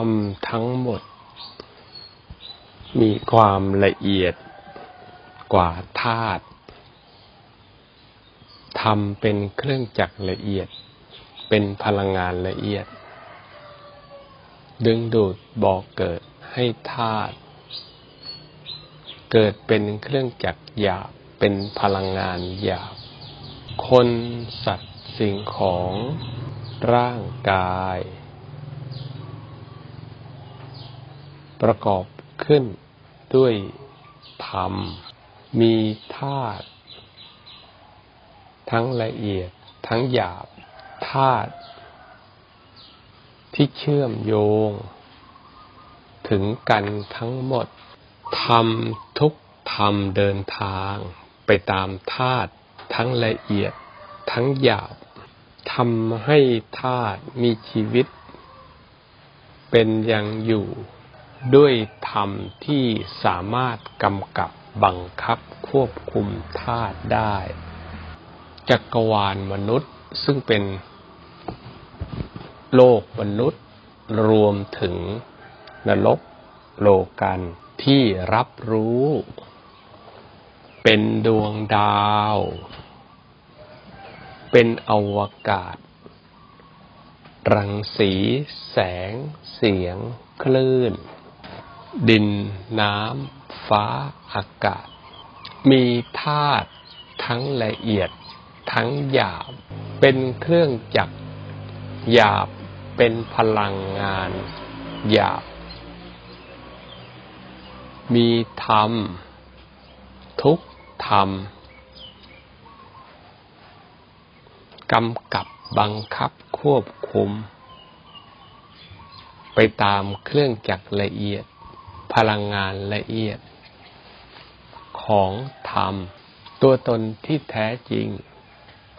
รมทั้งหมด มีความละเอียดกว่าธาตุธรรมเป็นเครื่องจักรละเอียด เป็นพลังงานละเอียด ดึงดูดบอกเกิดให้ธาตุเกิดเป็นเครื่องจักรหยาบเป็นพลังงานหยาบ คนสัตว์สิ่งของร่างกาย ประกอบขึ้นด้วยธรรม มีธาตุทั้งละเอียดทั้งหยาบธาตุที่เชื่อมโยง ถึงกันทั้งหมดทำทุกธรรมเดินทาง ไปตามธาตุทั้งละเอียดทั้งหยาบทำให้ธาตุมีชีวิต เป็นยังอยู่ ด้วยธรรมที่สามารถกำกับบังคับควบคุมธาตุได้ จักรวาลมนุษย์ซึ่งเป็นโลกมนุษย์รวมถึงนรกโลกันที่รับรู้ เป็นดวงดาว เป็นอวกาศ รังสี แสง เสียง คลื่น ดิน น้ำ ฟ้า อากาศ มีธาตุทั้งละเอียด ทั้งหยาบ เป็นเครื่องจักรหยาบเป็นพลังงานหยาบ มีธรรม ทุกธรรมกำกับบังคับควบคุม ไปตามเครื่องจักรละเอียด พลังงานละเอียด ของธรรม ตัวตนที่แท้จริง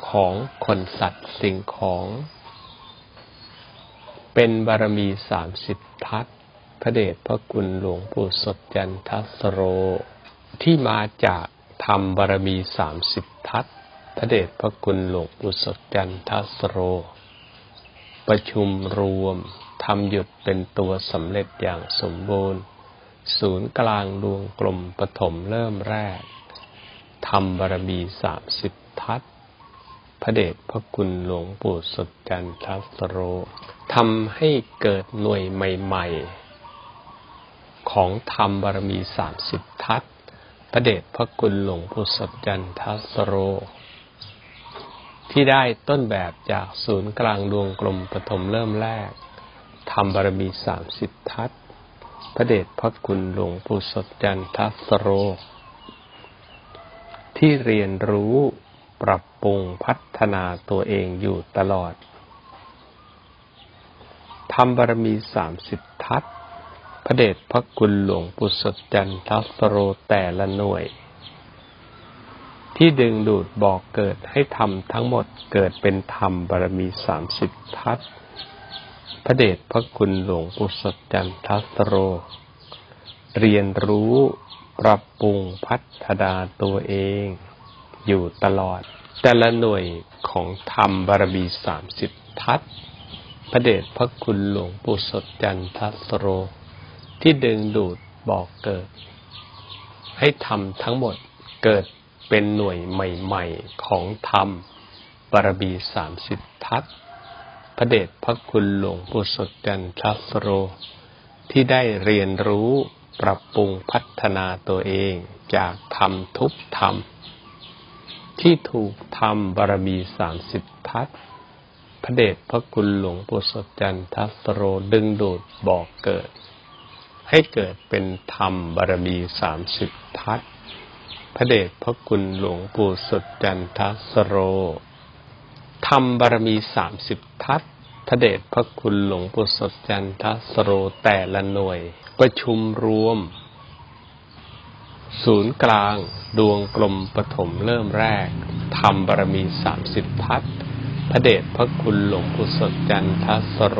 ของคนสัตว์สิ่งของ เป็นบารมีสามสิบทัศพระเดชพระคุณหลวงปู่สดจันทสโร ที่มาจากธรรมบารมีสามสิบทัศพระเดชพระคุณหลวงปู่สดจันทสโร ประชุมรวมทำหยุดเป็นตัวสำเร็จอย่างสมบูรณ์ ศูนย์กลางดวงกลมปฐมเริ่มแรกทำบารมีสามสิบทัศพระเดชพระคุณหลวงปู่สดจันทัสโรทำให้เกิดหน่วยใหม่ ๆ ของธรรมบารมีสามสิบทัศพระเดชพระคุณหลวงปู่สดจันทัสโร ที่ได้ต้นแบบจากศูนย์กลางดวงกลมปฐมเริ่มแรกธรรมบารมีสามสิบทัศ ระเดชพระคุณหลวงปู่สดจันทสโร ที่เรียนรู้ปรับปรุงพัฒนาตัวเองอยู่ตลอดทำบารมีสามสิบทัศพระเดชพระคุณหลวงปุสดจันทสโรแต่ละหน่วย ที่ดึงดูดบอกเกิดให้ทำทั้งหมดเกิดเป็นธรรมบารมีสามสิบทัศ พระเดชพระคุณหลวงปุสจันทัสโร เรียนรู้ปรับปรุงพัฒนาตัวเอง อยู่ตลอด แต่ละหน่วยของธรรมบารมีสามสิบทัศพระเดชพระคุณหลวงปู่สดจันทัสโร ที่ดึงดูดบอกเกิด ให้ทำทั้งหมดเกิดเป็นหน่วยใหม่ ๆ ของธรรมบารมีสามสิบทัศ พระเดชพระคุณหลวงปู่สดจันทัสโร ที่ได้เรียนรู้ปรับปรุงพัฒนาตัวเองจากธรรมทุกธรรม ที่ถูกทำบารมีสามสิบทัศพระเดชพระคุณหลวงปู่สดจันทัสโรดึงดูดบอกเกิด ให้เกิดเป็นธรรมบารมีสามสิบทัศพระเดชพระคุณหลวงปู่สดจันทัสโรธรรมบารมีสามสิบทัศ พระเดชพระคุณหลวงปู่สดจันทสโรแต่ละหน่วย ประชุมรวม ศูนย์กลาง ดวงกลมปฐมเริ่มแรกทำบารมีสามสิบทัศพระเดชพระคุณหลวงปู่สดจันทสโร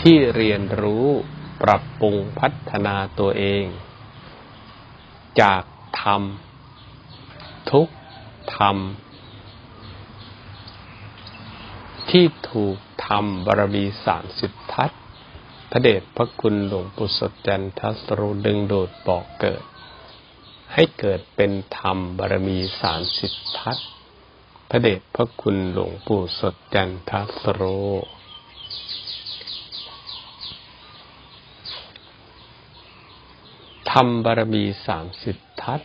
ที่เรียนรู้ปรับปรุงพัฒนาตัวเอง จากธรรมทุกธรรม ที่ถูกทำบารมีสามสิบทัศพระเดชพระคุณหลวงปู่สดจันทัสโรดึงโดดบอกเกิด ให้เกิดเป็นธรรมบารมีสามสิบทัศพระเดชพระคุณหลวงปู่สดจันทัสโรธรรมบารมีสามสิบทัศ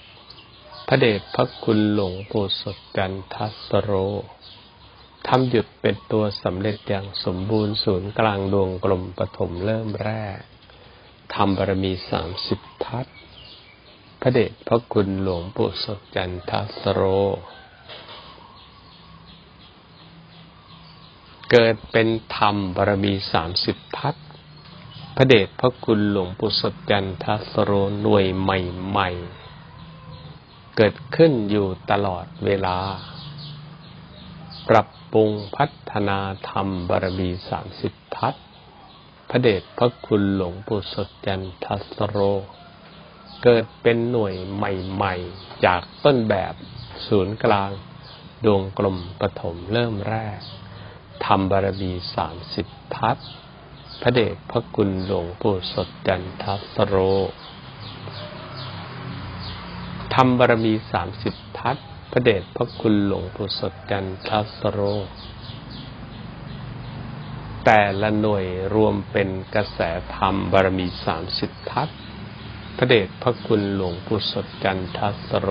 พระเดชพระคุณหลวงปู่สดจันทัสโร ทำหยุดเป็นตัวสำเร็จอย่างสมบูรณ์ศูนย์กลางดวงกลมปฐมเริ่มแรกทำบารมีสามสิบทัศพระเดชพระคุณหลวงปู่สดจันทัสโร เกิดเป็นธรรมบารมีสามสิบทัศพระเดชพระคุณหลวงปู่สดจันทัสโรหน่วยใหม่ๆ เกิดขึ้นอยู่ตลอดเวลา ปรับ ปรุงพัฒนาธรรมบารมีสามสิบทัศพระเดชพระคุณหลวงปู่สดจันทัสโร เกิดเป็นหน่วยใหม่ๆ จากต้นแบบศูนย์กลาง ดวงกลมปฐมเริ่มแรกทำบารมีสามสิบทัศพระเดชพระคุณหลวงปู่สดจันทัสโรทำบารมีสามสิบทัศ พระเดชพระคุณหลวงปู่สดจันทัสโร แต่ละหน่วยรวมเป็นกระแสธรรมบารมีสามสิบทัศพระเดชพระคุณหลวงปู่สดจันทัสโร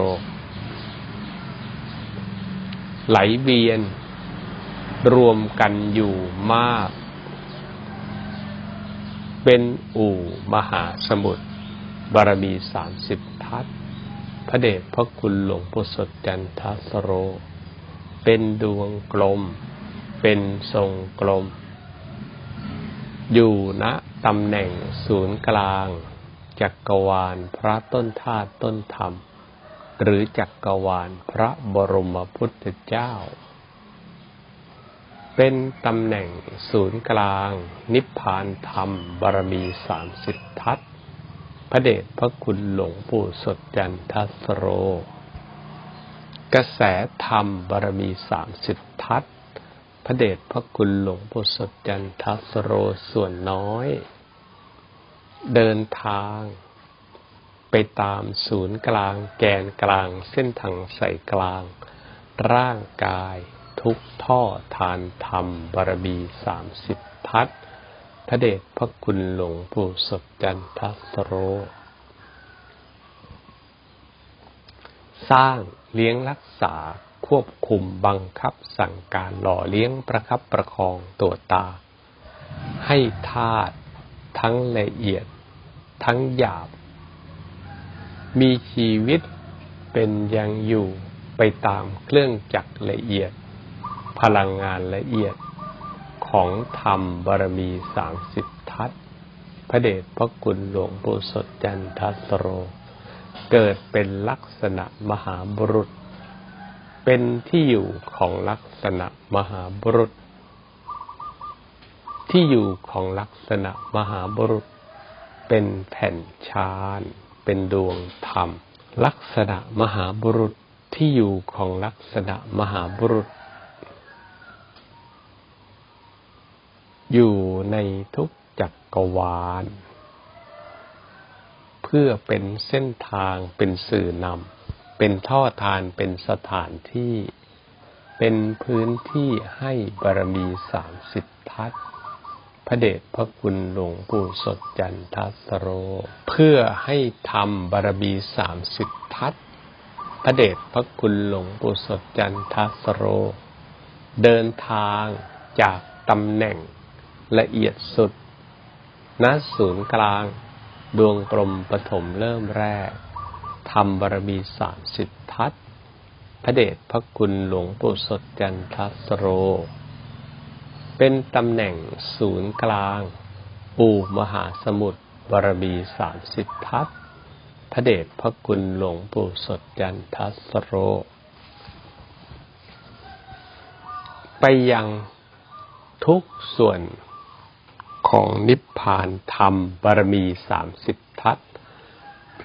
ไหลเวียน รวมกันอยู่มาก เป็นอู่มหาสมุทรบารมีสามสิบทัศน์ ระเดชพระคุณหลวงปู่สดจันทสโร เป็นดวงกลม เป็นทรงกลม อยู่ณตำแหน่งศูนย์กลาง จักรวาลพระต้นธาตุต้นธรรม หรือจักรวาลพระบรมพุทธเจ้า เป็นตำแหน่งศูนย์กลาง นิพพานธรรมบารมีสามสิบทัศ พระเดชพระคุณหลวงปู่สดจันทัสโร กระแสธรรมบารมีสามสิบทัศน์พระเดชพระคุณหลวงปู่สดจันทัสโรส่วนน้อย เดินทางไปตามศูนย์กลางแกนกลางเส้นทางใส่กลาง ร่างกายทุกท่อทานธรรมบารมีสามสิบทัศน์ พระเดชพระคุณหลวงปู่สดจันทสโร สร้างเลี้ยงรักษาควบคุมบังคับสั่งการหล่อเลี้ยงประคับประคองตัวตา ให้ธาตุทั้งละเอียดทั้งหยาบ มีชีวิตเป็นยังอยู่ไปตามเครื่องจักรละเอียด พลังงานละเอียด ของธรรมบารมีสามสิบทัศพระเดชพระคุณหลวงปู่สดจันทัสโร เกิดเป็นลักษณะมหาบุรุษ เป็นที่อยู่ของลักษณะมหาบุรุษ ที่อยู่ของลักษณะมหาบุรุษ เป็นแผ่นชานเป็นดวงธรรม ลักษณะมหาบุรุษที่อยู่ของลักษณะมหาบุรุษ อยู่ในทุกจักกรวาล เพื่อเป็นเส้นทางเป็นสื่อนำเป็นท่อทานเป็นสถานที่ เป็นพื้นที่ให้บารมีสามสิบทัศพระเดชพระคุณหลวงปู่สดจันทัสโร เพื่อให้ทำบารมีสามสิบทัศพระเดชพระคุณหลวงปู่สดจันทัสโร เดินทางจากตำแหน่ง ละเอียดสุด ณศูนย์กลาง ดวงกลมปฐมเริ่มแรกทำบารมีสามสิบทัศพระเดชพระคุณหลวงปู่สดจันทัสโร เป็นตำแหน่งศูนย์กลาง ปู่มหาสมุทรบารมีสามสิบทัศพระเดชพระคุณหลวงปู่สดจันทัสโร ไปยังทุกส่วน ของนิพพานธรรมบารมีสามสิบทัศ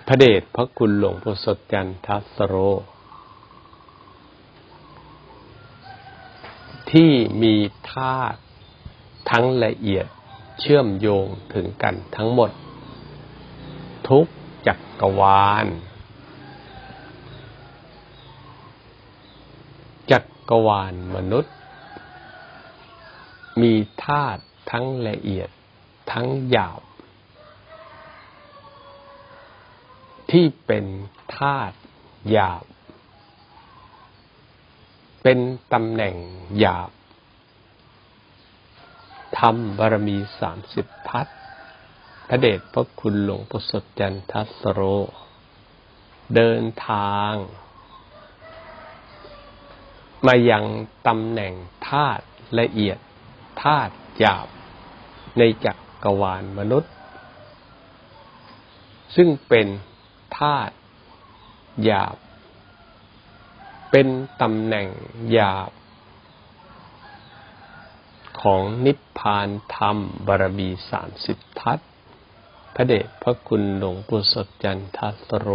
พระเดชพระคุณหลวงปู่สดจันทัสโร ที่มีธาตุทั้งละเอียดเชื่อมโยงถึงกันทั้งหมด ทุกจักรวาล จักรวาลมนุษย์ มีธาตุ ทั้งละเอียด ทั้งหยาบ ที่เป็นธาตุหยาบ เป็นตำแหน่งหยาบทำบารมีสามสิบทัศพระเดชพระคุณหลวงปู่สดจันทัสโร เดินทาง มายังตำแหน่งธาตุละเอียดธาตุหยาบ ในจักรวาลมนุษย์ ซึ่งเป็นธาตุหยาบ เป็นตำแหน่งหยาบ ของนิพพานธรรมบารมีสามสิบทัศพระเดชพระคุณหลวงปู่สดจันทัสโร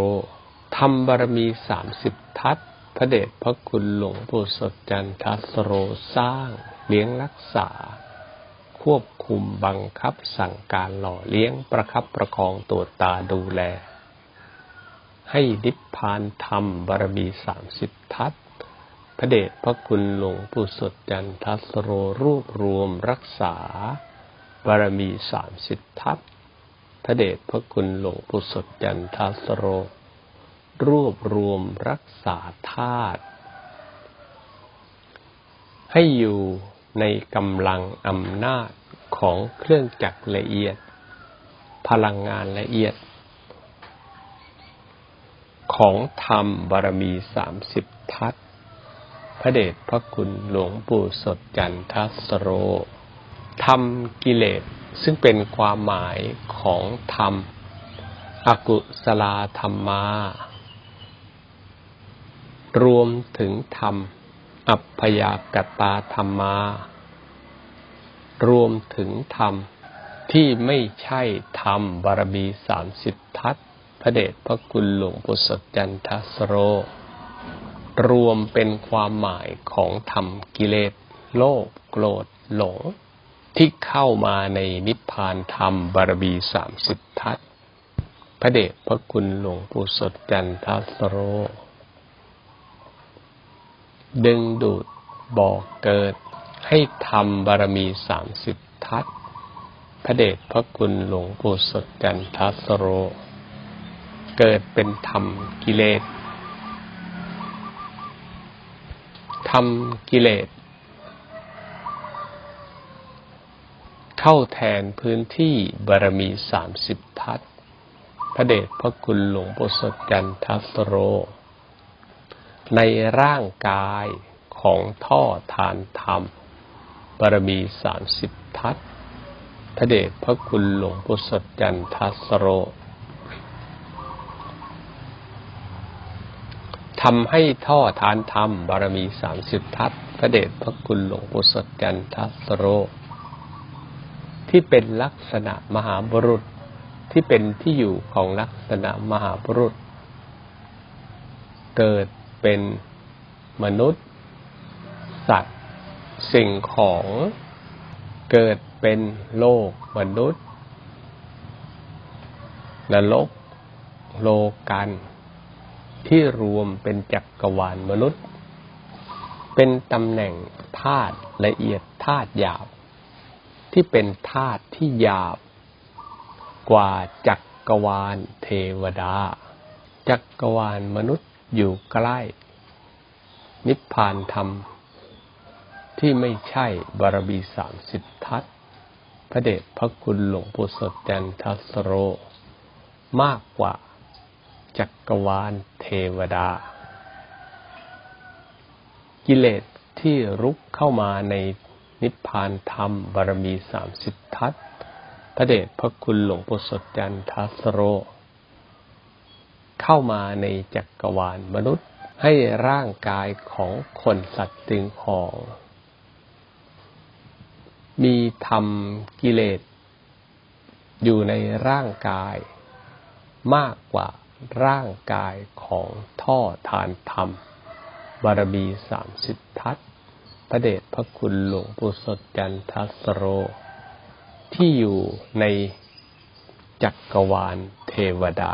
ธรรมบารมีสามสิบทัศพระเดชพระคุณหลวงปู่สดจันทัสโรสร้างเลี้ยงรักษา ควบคุมบังคับสั่งการหล่อเลี้ยงประคับประคองตัวตาดูแล ให้นิพพานธรรมบารมีสามสิบทัศพระเดชพระคุณหลวงปู่สดจันทัสโรรวบรวมรักษา บารมีสามสิบทัศพระเดชพระคุณหลวงปู่สดจันทัสโร รวบรวมรักษาธาตุให้อยู่ ในกำลังอำนาจของเครื่องจักรละเอียด พลังงานละเอียด ของธรรมบารมีสามสิบทัศพระเดชพระคุณหลวงปู่สดจันทสโรทำกิเลสซึ่งเป็นความหมายของธรรม อกุศลาธรรมา รวมถึงธรรม อัพยากตาธรรมา รวมถึงธรรมที่ไม่ใช่ธรรมบารมีสามสิบทัศพระเดชพระคุณหลวงปู่สดจันทสโร รวมเป็นความหมายของธรรมกิเลสโลภโกรธหลง ที่เข้ามาในนิพพานธรรมบารมีสามสิบทัศพระเดชพระคุณหลวงปู่สดจันทสโร ดึงดูดบอกเกิด ให้ทำบารมีสามสิบทัศพระเดชพระคุณหลวงปู่สดจันทัสโร เกิดเป็นธรรมกิเลสทำกิเลส เข้าแทนพื้นที่บารมีสามสิบทัศพระเดชพระคุณหลวงปู่สดจันทัสโร ในร่างกายของท่อทานธรรมบารมีสามสิบทัศพระเดชพระคุณหลวงปู่สดจันทัสโรทำให้ท่อทานธรรมบารมีสามสิบทัศพระเดชพระคุณหลวงปู่สดจันทัสโร ที่เป็นลักษณะมหาบุรุษที่เป็นที่อยู่ของลักษณะมหาบุรุษ เกิด เป็นมนุษย์ สัตว์ สิ่งของ เกิดเป็นโลก มนุษย์ นรก โลกัน ที่รวมเป็นจักรวาลมนุษย์ เป็นตำแหน่งธาตุละเอียดธาตุหยาบ ที่เป็นธาตุที่หยาบ กว่าจักรวาลเทวดา จักรวาลมนุษย์ อยู่ใกล้ นิพพานธรรม ที่ไม่ใช่บารมีสามสิบทัศพระเดชพระคุณหลวงปู่สดจันทัสโร มากกว่าจักรวาลเทวดา กิเลสที่รุกเข้ามาในนิพพานธรรมบารมีสามสิบทัศพระเดชพระคุณหลวงปู่สดจันทัสโร เข้ามาในจักรวาลมนุษย์ ให้ร่างกายของคนสัตว์ตึงของ มีธรรมกิเลส อยู่ในร่างกาย มากกว่าร่างกายของท่อทานธรรม บารมีสามสิบทัศพระเดชพระคุณหลวงปู่สดจันทัสโร ที่อยู่ในจักกรวาลเทวดา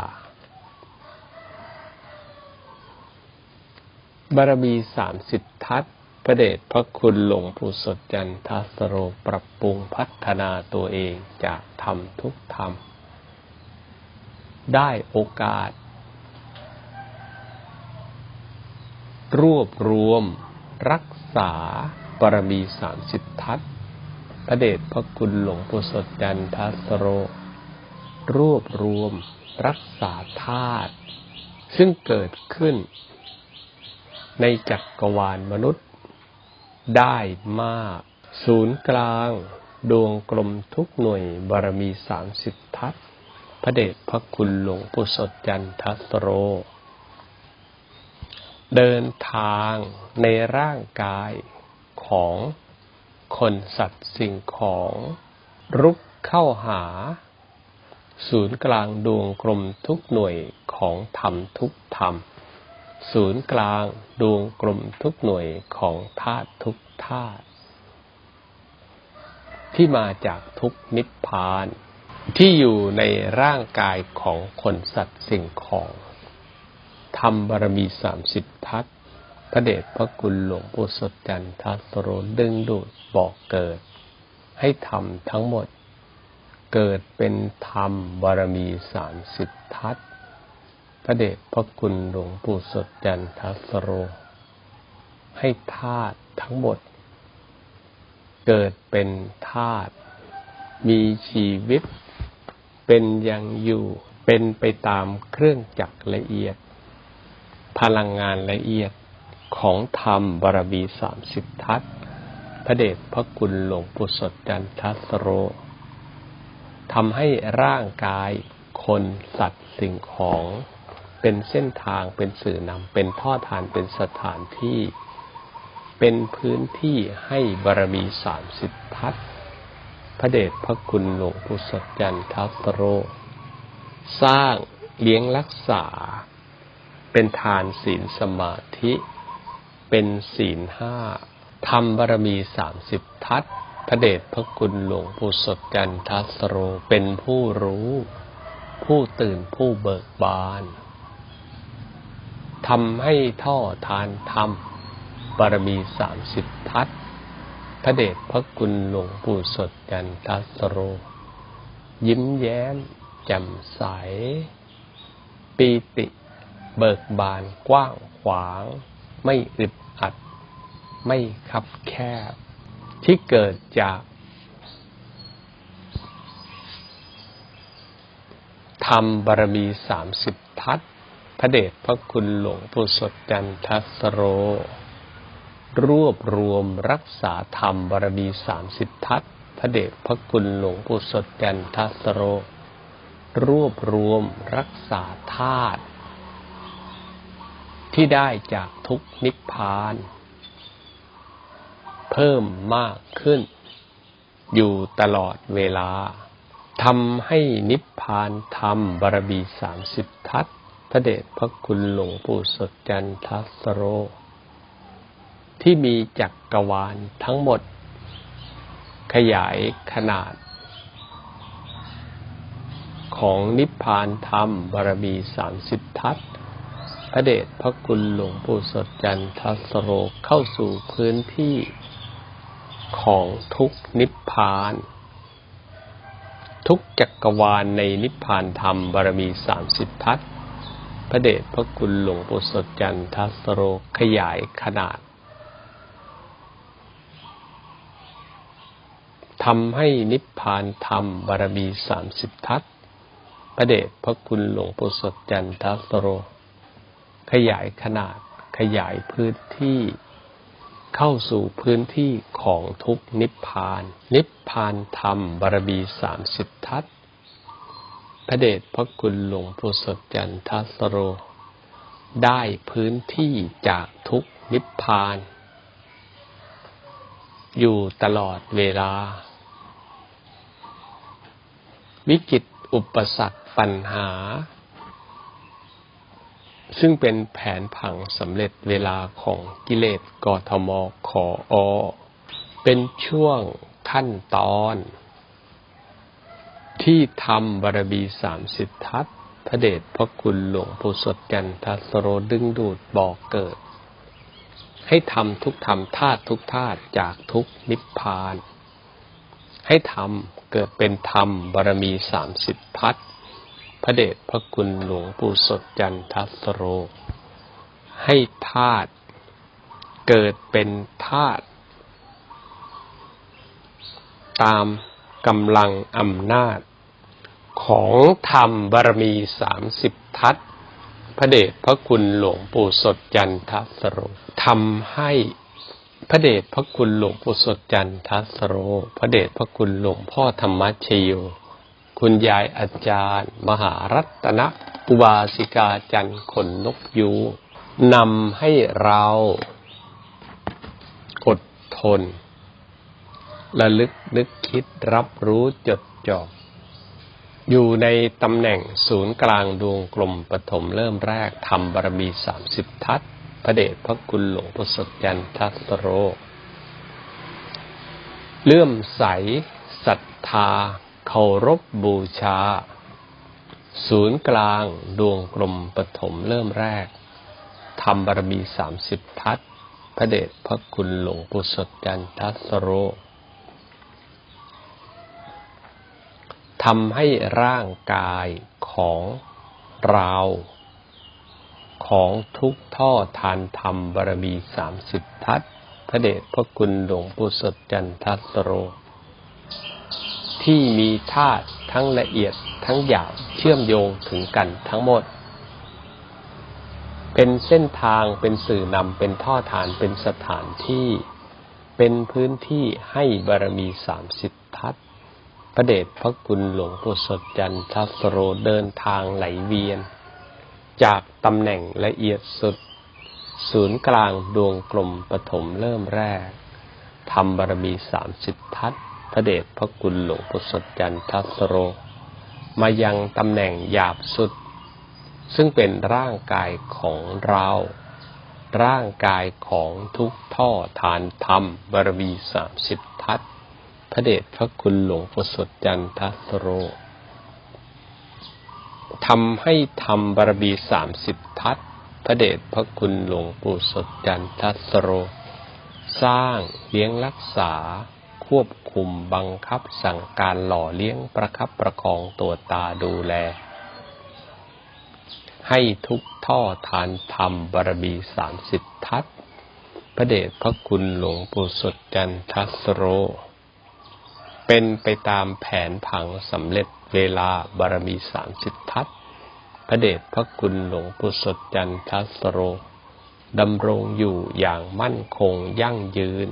บารมีสามสิบทัศพระเดชพระคุณหลวงปู่สดจันทัสโรปรับปรุงพัฒนาตัวเองจากธรรมทุกธรรม ได้โอกาส รวบรวม รักษาบารมีสามสิบทัศพระเดชพระคุณหลวงปู่สดจันทัสโร รวบรวม รักษาธาตุซึ่งเกิดขึ้น ในจักรวาลมนุษย์ ได้มาก ศูนย์กลาง ดวงกลมทุกหน่วยบารมีสามสิบทัศพระเดชพระคุณหลวงปู่สดจันทัสโร เดินทางในร่างกายของคนสัตว์สิ่งของรุกเข้าหา ศูนย์กลางดวงกลมทุกหน่วยของธรรมทุกธรรม ศูนย์กลางดวงกลมทุกหน่วยของธาตุทุกธาตุที่มาจากทุกนิพพาน ที่อยู่ในร่างกายของคนสัตว์สิ่งของทำบารมีสามสิบทัศพระเดชพระคุณหลวงปู่สดจันทัสโรดึงดูดบอกเกิด ให้ทำทั้งหมด เกิดเป็นธรรมบารมีสามสิบทัศ ระเดชพระคุณหลวงปู่สดจันทัสโร ให้ธาตุทั้งหมด เกิดเป็นธาตุมีชีวิต เป็นยังอยู่ เป็นไปตามเครื่องจักรละเอียด พลังงานละเอียดของธรรมบารมีสามสิบทัศพระเดชพระคุณหลวงปู่สดจันทัสโรทำให้ร่างกายคนสัตว์สิ่งของ เป็นเส้นทางเป็นสื่อนำเป็นท่อทานเป็นสถานที่เป็นพื้นที่ให้บารมีสามสิบทัศพระเดชพระคุณหลวงปู่สดจันทัสโร สร้างเลี้ยงรักษา เป็นทานศีลสมาธิ เป็นศีลห้าทำบารมีสามสิบทัศพระเดชพระคุณหลวงปู่สดจันทัสโร เป็นผู้รู้ ผู้ตื่นผู้เบิกบาน ทำให้ท่อทานธรรมบารมีสามสิบทัศพระเดชพระคุณหลวงปู่สดจันทัสโร ยิ้มแย้มแจ่มใส ปีติ เบิกบานกว้างขวาง ไม่อึดอัด ไม่คับแคบ ที่เกิดจากทำบารมีสามสิบทัศ พระเดชพระคุณหลวงปู่สดจันทัสโร รวบรวมรักษาธรรมบารมีสามสิบทัศพระเดชพระคุณหลวงปู่สดจันทัสโร รวบรวมรักษาธาตุที่ได้จากทุกนิพพาน เพิ่มมากขึ้น อยู่ตลอดเวลาทำให้นิพพานธรรมบารมีสามสิบทัศ พระเดชพระคุณหลวงปู่สดจันทัสโร ที่มีจักกรวาลทั้งหมด ขยายขนาด ของนิพพานธรรมบารมีสามสิบทัศพระเดชพระคุณหลวงปู่สดจันทัสโรเข้าสู่พื้นที่ของทุกนิพพาน ทุกจักรวาลในนิพพานธรรมบารมีสามสิบทัศ พระเดชพระคุณหลวงปู่สดจันทัสโรขยายขนาดทำให้นิพพานธรรมบารมีสามสิบทัศพระเดชพระคุณหลวงปู่สดจันทัสโร ขยายขนาดขยายพื้นที่เข้าสู่พื้นที่ของทุกนิพพาน นิพพานธรรมบารมีสามสิบทัศ พระเดชพระคุณหลวงปู่สดจันทสโร ได้พื้นที่จากทุกนิพพาน อยู่ตลอดเวลา วิจิตอุปสรรคปัญหา ซึ่งเป็นแผนผังสำเร็จเวลาของกิเลสกทมขออ เป็นช่วงขั้นตอน ที่ทำบารมีสามสิบทัศพระเดชพระคุณหลวงปู่สดกันทัสโรดึงดูดบอกเกิด ให้ทำทุกธรรมธาตุทุกธาตุจากทุกนิพพาน ให้ทำเกิดเป็นธรรมบารมีสามสิบทัศน์พระเดชพระคุณหลวงปู่สดจันทัสโร ให้ธาตุเกิดเป็นธาตุตาม กำลังอำนาจ ของธรรมบารมีสามสิบทัศพระเดชพระคุณหลวงปู่สดจันทัสโรทำให้พระเดชพระคุณหลวงปู่สดจันทัสโร พระเดชพระคุณหลวงพ่อธรรมชโยคุณยายอาจารย์ มหารัตนอุบาสิกาจันขนนกยูนำให้เราอดทน ระลึกนึกคิดรับรู้จดจ่ออยู่ในตำแหน่งศูนย์กลางดวงกลมปฐมเริ่มแรกทำบารมีสามสิบทัศพระเดชพระคุณหลวงพ่อสดจันทัสโร เลื่อมใสศรัทธาเคารพบูชา ศูนย์กลางดวงกลมปฐมเริ่มแรกทำบารมีสามสิบทัศพระเดชพระคุณหลวงปู่สดจันทัสโร ทำให้ร่างกายของเรา ของทุกท่อทานธรรมบารมีสามสิบทัศพระเดชพระคุณหลวงปู่สดจันทัสโร ที่มีธาตุทั้งละเอียดทั้งหยาบเชื่อมโยงถึงกันทั้งหมด เป็นเส้นทางเป็นสื่อนำเป็นท่อฐานเป็นสถานที่ เป็นพื้นที่ให้บารมีสามสิบทัศพ ระเดชพระคุณหลวงปู่สดจันทัสโรเดินทางไหลเวียน จากตำแหน่งละเอียดสุด ศูนย์กลางดวงกลมปฐมเริ่มแรกทำบารมีสามสิบทัศพระเดชพระคุณหลวงปู่สดจันทัสโร มายังตำแหน่งหยาบสุด ซึ่งเป็นร่างกายของเรา ร่างกายของทุกท่อฐานธรรมบารมีสามสิบทัศ พระเดชพระคุณหลวงปู่สดจันทสโรทำให้ทำบารมีสามสิบทัศพระเดชพระคุณหลวงปู่สดจันทสโร สร้างเลี้ยงรักษา ควบคุมบังคับสั่งการหล่อเลี้ยงประคับประคองตัวตาดูแล ให้ทุกท่อทานธรรมบารมีสามสิบทัศพระเดชพระคุณหลวงปู่สดจันทสโร เป็นไปตามแผนผังสำเร็จเวลาบารมีสามสิบทัศพระเดชพระคุณหลวงปู่สดจันทัสโรดำรงอยู่อย่างมั่นคงยั่งยืน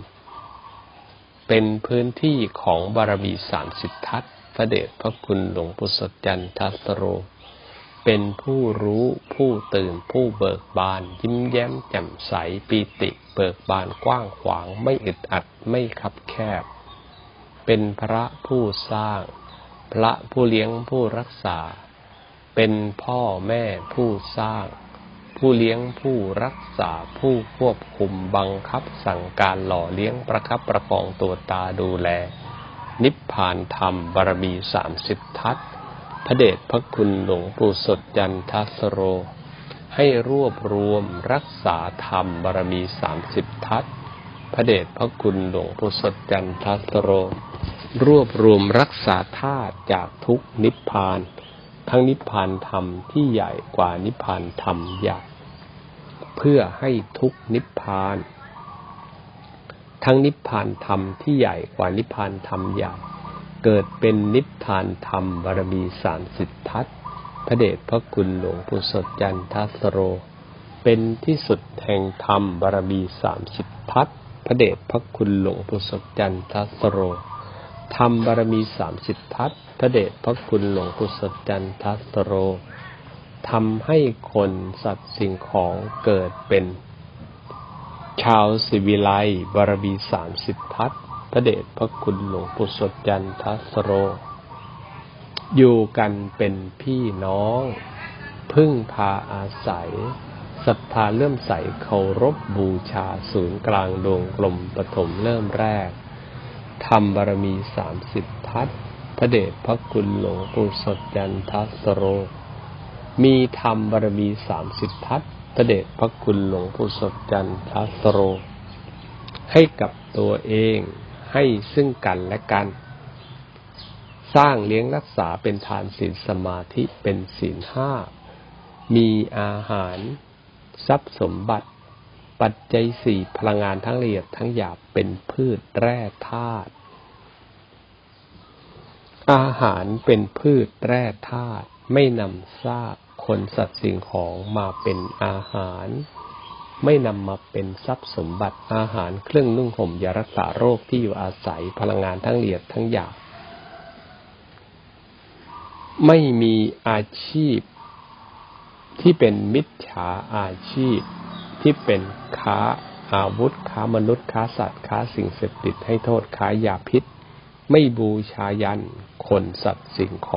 เป็นพื้นที่ของบารมีสามสิบทัศพระเดชพระคุณหลวงปู่สดจันทัสโร เป็นผู้รู้ผู้ตื่นผู้เบิกบาน ยิ้มแย้มแจ่มใสปีติเบิกบานกว้างขวางไม่อึดอัดไม่คับแคบ เป็นพระผู้สร้าง พระผู้เลี้ยงผู้รักษา เป็นพ่อแม่ผู้สร้าง ผู้เลี้ยงผู้รักษาผู้ควบคุมบังคับสั่งการหล่อเลี้ยงประคับประคองตัวตาดูแล นิพพานธรรมบารมีสามสิบทัศพระเดชพระคุณหลวงปู่สดจันทัสโร ให้รวบรวมรักษาธรรมบารมีสามสิบทัศ พระเดชพระคุณหลวงปู่สดจันทัสโร รวบรวมรักษาธาตุจากทุกนิพพาน ทั้งนิพพานธรรมที่ใหญ่กว่านิพพานธรรมใหญ่ เพื่อให้ทุกนิพพาน ทั้งนิพพานธรรมที่ใหญ่กว่านิพพานธรรมใหญ่ เกิดเป็นนิพพานธรรมบารมีสามสิททัศพระเดชพระคุณหลวงปู่สดจันทัสโร เป็นที่สุดแห่งธรรมบารมีสามสิททัศ พระเดชพระคุณหลวงปู่สดจันทัสโรทำบารมีสามสิบทัศพระเดชพระคุณหลวงปู่สดจันทัสโรทำให้คนสัตว์สิ่งของเกิดเป็น ชาวสิวิไลบารมีสามสิบทัศพระเดชพระคุณหลวงปู่สดจันทัสโร อยู่กันเป็นพี่น้อง พึ่งพาอาศัย ศรัทธาเลื่อมใสเคารพบูชาศูนย์กลางดวงกลมปฐมเริ่มแรกทำบารมีสามสิบทัศพระเดชพระคุณหลวงปู่สดจันทัสโร มีธรรมบารมีสามสิบทัศพระเดชพระคุณหลวงปู่สดจันทัสโร ให้กับตัวเองให้ซึ่งกันและกัน สร้างเลี้ยงรักษาเป็นทานศีลสมาธิเป็นศีลห้า มีอาหาร ทรัพย์สมบัติ ปัจจัยสี่พลังงานทั้งละเอียดทั้งหยาบเป็นพืชแร่ธาตุอาหารเป็นพืชแร่ธาตุไม่นำซากคนสัตว์สิ่งของมาเป็นอาหาร ไม่นำมาเป็นทรัพย์สมบัติอาหารเครื่องนุ่งห่มยารักษาโรคที่อยู่อาศัยพลังงานทั้งละเอียดทั้งหยาบไม่มีอาชีพ ที่เป็นมิจฉาอาชีพ ที่เป็นค้าอาวุธค้ามนุษย์ค้าสัตว์ค้าสิ่งเสพติดให้โทษค้ายาพิษ ไม่บูชายันคนสัตว์สิ่งของ